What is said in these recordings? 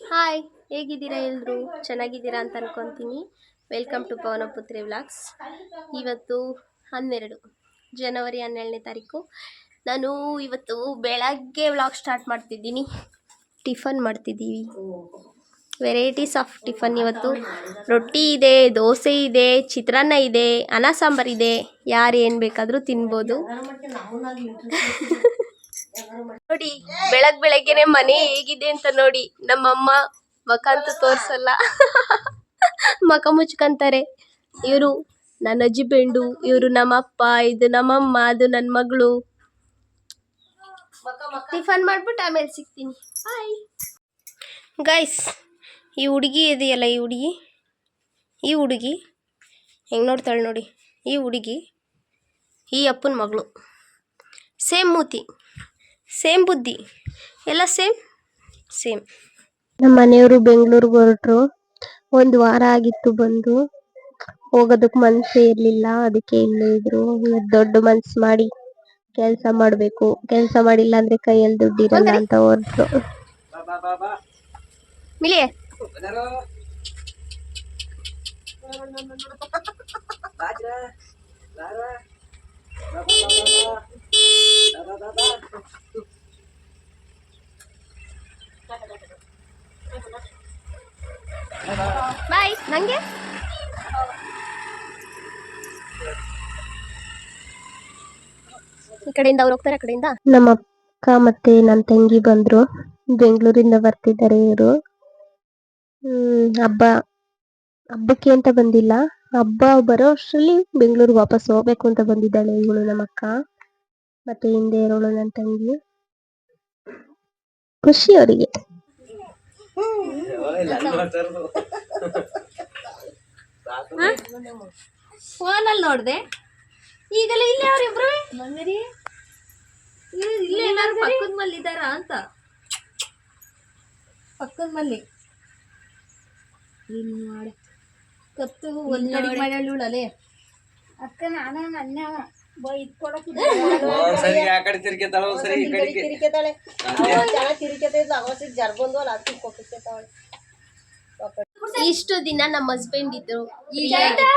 Hi ಹೇಗಿದ್ದೀರಾ ಎಲ್ಲರೂ ಚೆನ್ನಾಗಿದ್ದೀರಾ ಅಂತ ಅನ್ಕೊತೀನಿ. ವೆಲ್ಕಮ್ ಟು ಪವನಪುತ್ರಿ ವ್ಲಾಗ್ಸ್ ಇವತ್ತು ಹನ್ನೆರಡು, ಜನವರಿ ಹನ್ನೆರಡನೇ ತಾರೀಕು. ನಾನು ಇವತ್ತು ಬೆಳಗ್ಗೆ ವ್ಲಾಗ್ ಸ್ಟಾರ್ಟ್ ಮಾಡ್ತಿದ್ದೀನಿ. ಟಿಫನ್ ಮಾಡ್ತಿದ್ದೀವಿ. ವೆರೈಟೀಸ್ ಆಫ್ ಟಿಫನ್ ಇವತ್ತು. ರೊಟ್ಟಿ ಇದೆ, ದೋಸೆ ಇದೆ, ಚಿತ್ರಾನ್ನ ಇದೆ, ಅನ್ನ ಸಾಂಬಾರು ಇದೆ. ಯಾರು ಏನು ಬೇಕಾದರೂ ತಿನ್ಬೋದು. ನೋಡಿ, ಬೆಳಗ್ ಬೆಳಗ್ಗೆನೆ ಮನೆ ಹೇಗಿದೆ ಅಂತ ನೋಡಿ, ನಮ್ಮಮ್ಮ ಮಕ ಅಂತೂ ತೋರ್ಸಲ್ಲ. ಮಕ ಮುಚ್ಕಂತಾರೆ. ಇವರು ನನ್ನ ಅಜ್ಜಿ ಬೆಂಡು ಇವರು ನಮ್ಮಪ್ಪ, ಇದು ನಮ್ಮಮ್ಮ, ಅದು ನನ್ನ ಮಗಳು. ಟಿಫನ್ ಮಾಡ್ಬಿಟ್ಟು ಆಮೇಲೆ ಸಿಗ್ತೀನಿ. ಬಾಯ್ ಗೈಸ್ ಈ ಹುಡುಗಿ ಇದೆಯಲ್ಲ, ಈ ಹುಡುಗಿ? ಈ ಹುಡುಗಿ? ಹೆಂಗೆ ನೋಡ್ತಾಳೆ ನೋಡಿ. ಈ ಹುಡುಗಿ, ಈ ಅಪ್ಪನ ಮಗಳು. ಸೇಮ್ ಮೂತಿ. ಸೇಮ್ ಬುದ್ಧಿ. ಎಲ್ಲ ಸೇಮ್ ಸೇಮ್ ನಮ್ಮ ಮನೆಯವರು ಬೆಂಗಳೂರಿಗೆ ಹೊರಟ್ರು. ಒಂದು ವಾರ ಆಗಿತ್ತು ಬಂದು. ಹೋಗೋದಕ್ಕೆ ಮನಸ್ಸು ಇರಲಿಲ್ಲ ಅದಕ್ಕೆ ಇಲ್ಲೇ ಇದ್ರು. ಇವತ್ತು ದೊಡ್ಡ ಮನಸ್ಸು ಮಾಡಿ ಕೆಲಸ ಮಾಡಬೇಕು. ಕೆಲಸ ಮಾಡಿಲ್ಲ ಅಂದ್ರೆ ಕೈಯಲ್ಲಿ ದುಡ್ಡು ಇರಲ್ಲ ಅಂತ ಹೊರಟ್ರು. ಮಿಲಿಯೇ. ಬಾಯ್, ನಂಗೆ? ಈ ಕಡೆಯಿಂದ ಅವ್ರು ಹೋಗ್ತಾರೆ, ಆ ಕಡೆಯಿಂದ? ನಮ್ಮ ಅಕ್ಕ ಮತ್ತೆ ನನ್ನ ತಂಗಿ ಬಂದ್ರು. ಬೆಂಗಳೂರಿಂದ ಬರ್ತಿದ್ದಾರೆ ಇವರು. ಹಬ್ಬ, ಹಬ್ಬಕ್ಕೆ ಅಂತ ಬಂದಿಲ್ಲ. ಹಬ್ಬ ಬರೋ ಅಷ್ಟರಲ್ಲಿ ಬೆಂಗಳೂರಿಗೆ ವಾಪಸ್ ಹೋಗ್ಬೇಕು ಅಂತ ಬಂದಿದ್ದಾಳೆ ಇವಳು ನಮ್ಮ ಅಕ್ಕ. ಮತ್ತೆ ಹಿಂದೆ ಇರೋಳು ನನ್ನ ತಂಗಿ ಖುಷಿ ಅವರಿಗೆ ಫೋನಲ್ಲಿ ನೋಡ್ದೆ. ಈಗಲೇ ಇಲ್ಲೇ ಅವ್ರಿಬ್ರು ಮಂಗರಿ? ಇಲ್ಲೇ ಏನಾದ್ರು ಪಕ್ಕದ ಮಲ್ಲಿ ಇದ್ದಾರ ಅಂತ. ಪಕ್ಕದ ಮಲ್ಲಿ? ಏನು ಮಾಡಿ ಕತ್ತು ಒಂದ್ ಕಡೆ ಮಾಡ್ಯಾಳೇ ಅಕ್ಕ ನಾನು ಕೊಡಕ್ ಸರಿ ಆ ಕಡೆ ತಿರ್ಗಿತಾಳ ಸರಿ ಈ ಕಡೆಗೆ. ತಿರುಗಿತಾಳೆ ಜನ ತಿರುಗಿತ ಅವಸಿಗೆ ಜರ್ ಬಂದು ಅಲ್ಲಿ ಅದಕ್ಕೆ ಕೊಟ್ಟಿರ್ತಾಳೆ ಇಷ್ಟು ದಿನ ನಮ್ಮ ಹಸ್ಬೆಂಡ್ ಇದ್ರು. ಈಗ?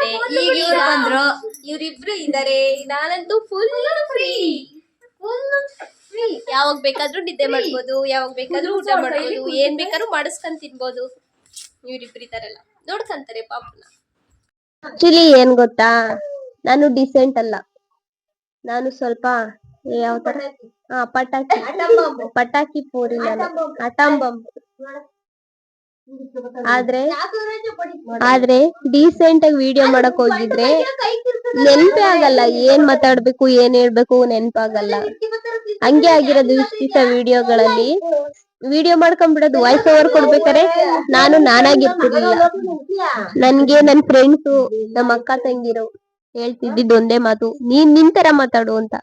ಈಗ ಇವ್ರು ಬಂದ್ರು. ಇವ್ರಿಬ್ರು ಇದಾರೆ. ನಾನಂತೂ ಫುಲ್ ಫ್ರೀ ಫುಲ್ ಫ್ರೀ ಯಾವಾಗ ಬೇಕಾದ್ರೂ ನಿದ್ದೆ ಮಾಡ್ಬೋದು ಯಾವಾಗ ಬೇಕಾದ್ರೂ ಊಟ ಮಾಡ್ಬೋದು ಏನ್ ಬೇಕಾದ್ರೂ ಮಾಡಿಸ್ಕೊಂಡ್ ತಿನ್ಬೋದು. ಇವ್ರಿಬ್ರು ಇದಾರಲ್ಲ. ನೋಡ್ಕಂತಾರೆ ಪಾಪನ. ಆಕ್ಚುಲಿ ಏನ್ ಗೊತ್ತಾ? ನಾನು ಡಿಸೆಂಟ್ ಅಲ್ಲ. ನಾನು ಸ್ವಲ್ಪ ಯಾವ ತರ? ಹಾ ಪಟಾಕಿ. ಪಟಾಕಿ ಪೂರಿ ನಾನು. ಅಟಂ ಬಾಂಬ್ ಆದ್ರೆ ಆದ್ರೆ ಡೀಸೆಂಟ್ ಆಗಿ ವಿಡಿಯೋ ಮಾಡಕ್ ಹೋಗಿದ್ರೆ ನೆನ್ಪೇ ಆಗಲ್ಲ. ಏನ್ ಮಾತಾಡ್ಬೇಕು ಏನ್ ಹೇಳ್ಬೇಕು ನೆನ್ಪಾಗಲ್ಲ. ಹಂಗೆ ಆಗಿರೋದು ಇಷ್ಟ ವಿಡಿಯೋಗಳಲ್ಲಿ ವಿಡಿಯೋ ಮಾಡ್ಕೊಂಡ್ಬಿಡೋದು ವಾಯ್ಸ್ ಓವರ್ ಕೊಡ್ಬೇಕಾರೆ ನಾನು ನಾನಾಗಿರ್ತಿರ್ಲಿಲ್ಲ ನನ್ಗೆ ನನ್ ಫ್ರೆಂಡ್ಸು ನಮ್ಮ ಅಕ್ಕ ತಂಗಿರು. ಹೇಳ್ತಿದ್ದಿದ್ದು ಒಂದೇ ಮಾತು, ನೀನ್ ನಿನ್ ತರ ಮಾತಾಡು ಅಂತ.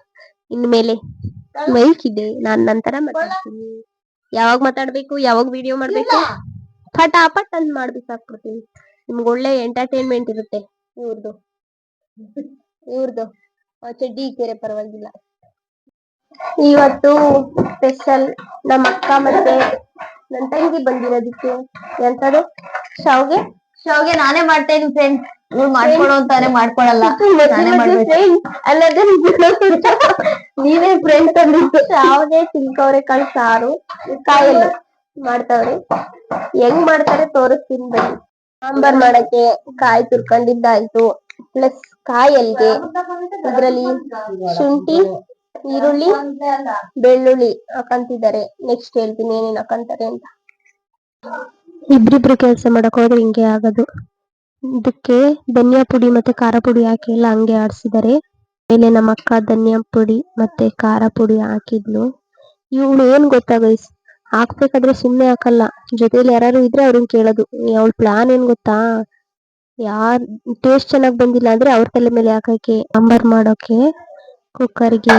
ಇನ್ಮೇಲೆ ಮೈಕ್ ಇದೆ, ನಾನ್ ನಂತರ ತರ ಮಾತಾಡ್ತೀನಿ. ಯಾವಾಗ ಮಾತಾಡ್ಬೇಕು, ಯಾವಾಗ ವಿಡಿಯೋ ಮಾಡ್ಬೇಕು? ಪಟಾಪಟ್ ಅಂತ ಮಾಡ್ಬೇಕಾಗ್ಬಿಡ್ತೀನಿ ನಿಮ್ಗೆ ಒಳ್ಳೆ ಎಂಟರ್ಟೈನ್ಮೆಂಟ್ ಇರುತ್ತೆ ಇವ್ರದ್ದು ಇವ್ರದ್ದು ಚಡ್ಡಿ ಕೆರೆ ಪರವಾಗಿಲ್ಲ. ಇವತ್ತು ಸ್ಪೆಷಲ್ ನಮ್ಮ ಅಕ್ಕ ಮತ್ತೆ ನನ್ ತಂಗಿ ಬಂದಿರೋದಿಕ್ಕೆ. ಎಂತದು? ಶಾವ್ಗೆ? ಶಾವ್ಗೆ ನಾನೇ ಮಾಡ್ತಾ ಫ್ರೆಂಡ್ಸ್ ಇವ್ರು ಮಾಡ್ಕೊಳೋ ಅಂತಾರೆ ಮಾಡ್ಕೊಳಲ್ಲ. ನಾನೇ ಮಾಡ್ಬೇಕು. ಅಲ್ಲದೆ ನೀವೇ ಫ್ರೆಂಡ್ಸ್ ಅಂದಿದ್ದು ಯಾವ್ದೇ ತಿನ್ಕವ್ರೆ ಕಾಳು ಸಾರು. ಕಾಯಲ್ಲ ಮಾಡ್ತಾವ್ರೆ. ಹೆಂಗ್ ಮಾಡ್ತಾರೆ ತೋರಿಸ್ತೀನಿ ಬನ್ನಿ. ಸಾಂಬಾರ್ ಮಾಡಕ್ಕೆ ಕಾಯಿ ತುರ್ಕೊಂಡಿದ್ದಾಯ್ತು. ಪ್ಲಸ್ ಕಾಯಲ್ಗೆ ಅದ್ರಲ್ಲಿ ಶುಂಠಿ ಈರುಳ್ಳಿ ಬೆಳ್ಳುಳ್ಳಿ ಹಾಕಂತಿದ್ದಾರೆ. ನೆಕ್ಸ್ಟ್ ಹೇಳ್ತೀನಿ ಏನೇನ್ ಹಾಕಂತಾರೆ ಅಂತ. ಇಬ್ರಿಬ್ರು ಕೆಲಸ ಮಾಡಕ್ ಹೋದ್ರೆ ಹಿಂಗೆ ಆಗೋದು. ಇದಕ್ಕೆ ಧನಿಯಾ ಪುಡಿ ಮತ್ತೆ ಖಾರ ಪುಡಿ ಹಾಕಿ ಎಲ್ಲ ಹಂಗೆ ಆಡ್ಸಿದ್ದಾರೆ ಮೇಲೆ ನಮ್ಮ ಅಕ್ಕ ಧನಿಯಾ ಪುಡಿ ಮತ್ತೆ ಖಾರ ಪುಡಿ ಹಾಕಿದ್ಲು. ಇವಳು ಏನ್ ಗೊತ್ತಾ ಗೈಸ್ ಹಾಕ್ಬೇಕಾದ್ರೆ ಸುಮ್ಮನೆ ಹಾಕಲ್ಲ. ಜೊತೆಲಿ ಯಾರು ಇದ್ರೆ ಅವ್ರನ್ನ ಕೇಳೋದು. ಅವಳ ಪ್ಲಾನ್ ಏನ್ ಗೊತ್ತಾ? ಯಾರ್ ಟೇಸ್ಟ್ ಚೆನ್ನಾಗ್ ಬಂದಿಲ್ಲ ಅಂದ್ರೆ ಅವ್ರ ತಲೆ ಮೇಲೆ ಹಾಕಕ್ಕೆ ಸಾಂಬಾರ್ ಮಾಡೋಕೆ ಕುಕ್ಕರ್ಗೆ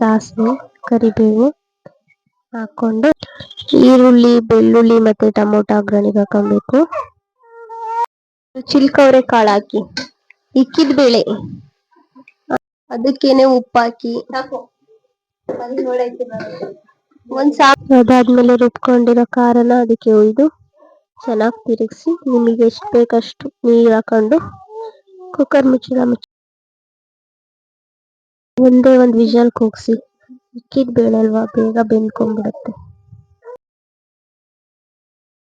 ಸಾಸಿವೆ. ಕರಿಬೇವು ಹಾಕೊಂಡು ಈರುಳ್ಳಿ ಬೆಳ್ಳುಳ್ಳಿ ಮತ್ತೆ ಟೊಮೊಟೊ ಒಗ್ಗರಣೆಗೆ ಹಾಕೊಬೇಕು ಚಿಲ್ಕವ್ರೆ ಕಾಳು ಹಾಕಿ ಇಕ್ಕಿದ ಬೇಳೆ. ಅದಕ್ಕೇನೆ ಉಪ್ಪಾಕಿ. ಒಂದ್ ಸಾಕು. ಅದಾದ್ಮೇಲೆ ರುಬ್ಕೊಂಡಿರೋ ಖಾರನ ಅದಕ್ಕೆ ಒಯ್ದು ಚೆನ್ನಾಗಿ ತಿರುಗಿಸಿ ನಿಮಗೆ ಎಷ್ಟು ಬೇಕಷ್ಟು ನೀರ್ ಹಾಕೊಂಡು ಕುಕ್ಕರ್ ಮುಚ್ಚಳ ಮುಚ್ಚಿ ಒಂದೇ ಒಂದು ವಿಷಲ್ ಕೂಗ್ಸಿ. ಇಕ್ಕಿದ ಬೇಳೆ ಅಲ್ವಾ? ಬೇಗ ಬೆಂದ್ಕೊಂಡ್ಬಿಡುತ್ತೆ.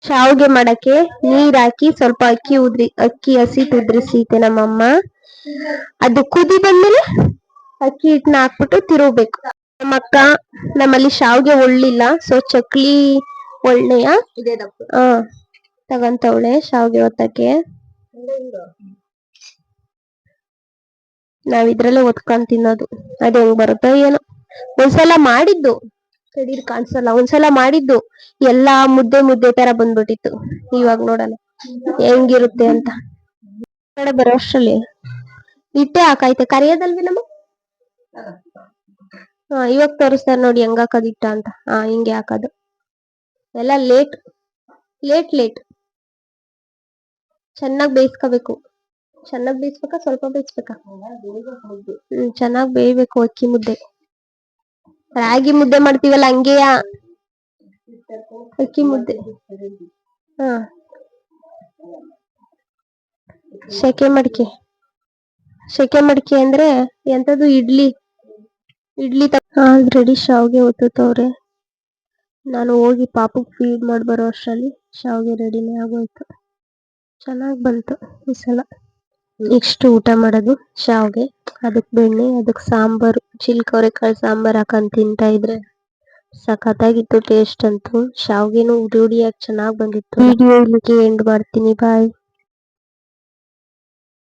ಶಾವ್ಗೆ ಮಾಡಕ್ಕೆ ನೀರ್ ಹಾಕಿ ಸ್ವಲ್ಪ ಅಕ್ಕಿ ಉದ್ರಿ ಅಕ್ಕಿ ಹಸಿ ಉದ್ರಿಸಿತೆ ನಮ್ಮಮ್ಮ. ಅದು ಕುದಿ ಬಂದ್ಮೇಲೆ ಅಕ್ಕಿ ಹಿಟ್ನ ಹಾಕ್ಬಿಟ್ಟು ತಿರುಗ್ಬೇಕು. ನಮ್ಮ ಅಕ್ಕ ನಮ್ಮಲ್ಲಿ ಶಾವ್ಗೆ ಒಳ್ಳಿಲ್ಲ ಸೊ ಚಕ್ಲಿ ಒಳ್ಳೆಯ. ಹ ತಗಂತವಳೆ ಶಾವ್ಗೆ ಒತ್ತಕ್ಕೆ. ನಾವ್ ಇದ್ರಲ್ಲೇ ಒತ್ಕೊಂಡ್ ತಿನ್ನೋದು. ಅದ್ ಹೆಂಗ್ ಬರುತ್ತೋ ಏನೋ. ಒಂದ್ಸಲ ಮಾಡಿದ್ದು. ತಡೀರಿ ಕಾಣ್ಸಲ್ಲ. ಒಂದ್ಸಲ ಮಾಡಿದ್ದು ಎಲ್ಲಾ ಮುದ್ದೆ ಮುದ್ದೆ ತರ ಬಂದ್ಬಿಟ್ಟಿತ್ತು. ಇವಾಗ ನೋಡೋಣ ಹೆಂಗಿರುತ್ತೆ ಅಂತ. ಕಡೆ ಬರೋ ಅಷ್ಟ್ರಲ್ಲಿ ಇಟ್ಟೆ ಹಾಕಾಯ್ತೆ ಕರಿಯೋದಲ್ವಿ ನಮ್ಮ? ಹಾ, ಇವಾಗ ತೋರಿಸ್ತಾರೆ ನೋಡಿ ಹೆಂಗ್ ಹಾಕೋದ್ ಇಟ್ಟ ಅಂತ. ಹಾ, ಹಿಂಗೆ ಹಾಕೋದು. ಎಲ್ಲ ಲೇಟ್ ಲೇಟ್ ಲೇಟ್. ಚೆನ್ನಾಗ್ ಬೇಯಿಸ್ಕೋಬೇಕು. ಚೆನ್ನಾಗ್ ಬೇಯಿಸ್ಬೇಕಾ, ಸ್ವಲ್ಪ ಬೇಯಿಸ್ಬೇಕಾ? ಹ್ಮ್, ಚೆನ್ನಾಗ್ ಬೇಯ್ಬೇಕು ಅಕ್ಕಿ ಮುದ್ದೆ. ರಾಗಿ ಮುದ್ದೆ ಮಾಡ್ತೀವಲ್ಲ ಹಂಗೆಯ ಅಕ್ಕಿ ಮುದ್ದೆ. ಹಾ. ಶೆಕೆ ಮಡಿಕೆ. ಶೆಕೆ ಮಡಿಕೆ ಅಂದ್ರೆ ಎಂತದು? ಇಡ್ಲಿ. ಇಡ್ಲಿ ರೆಡಿ ಶಾವ್ಗೆ ಒತ್ತವ್ರೆ ನಾನು ಹೋಗಿ ಪಾಪಕ್ ಫೀಡ್ ಮಾಡಿ ಬರೋ ಅಷ್ಟ್ರಲ್ಲಿ ಶಾವ್ಗೆ ರೆಡಿನೇ ಆಗೋಯ್ತು. ಚೆನ್ನಾಗ್ ಬಂತು ಈ ಸಲ. ನೆಕ್ಸ್ಟ್ ಊಟ ಮಾಡೋದು? ಶಾವ್ಗೆ ಅದಕ್ಕೆ ಬೆಣ್ಣೆ ಅದಕ್ ಸಾಂಬಾರು ಚಿಲ್ಕವ್ರೆಕಾಳು ಸಾಂಬಾರ್ ಹಾಕೊಂಡ್ ತಿಂತಾ ಇದ್ರೆ ಸಖತ್ತಾಗಿತ್ತು ಟೇಸ್ಟ್ ಅಂತೂ. ಶಾವ್ಗೆನೂ ಉಡಿ ಉಡಿಯಾಗಿ ಚೆನ್ನಾಗ್ ಬಂದಿತ್ತು. ವಿಡಿಯೋ ಇಲ್ಲಿಗೆ ಎಂಡ್ ಮಾಡ್ತೀನಿ ಬಾಯ್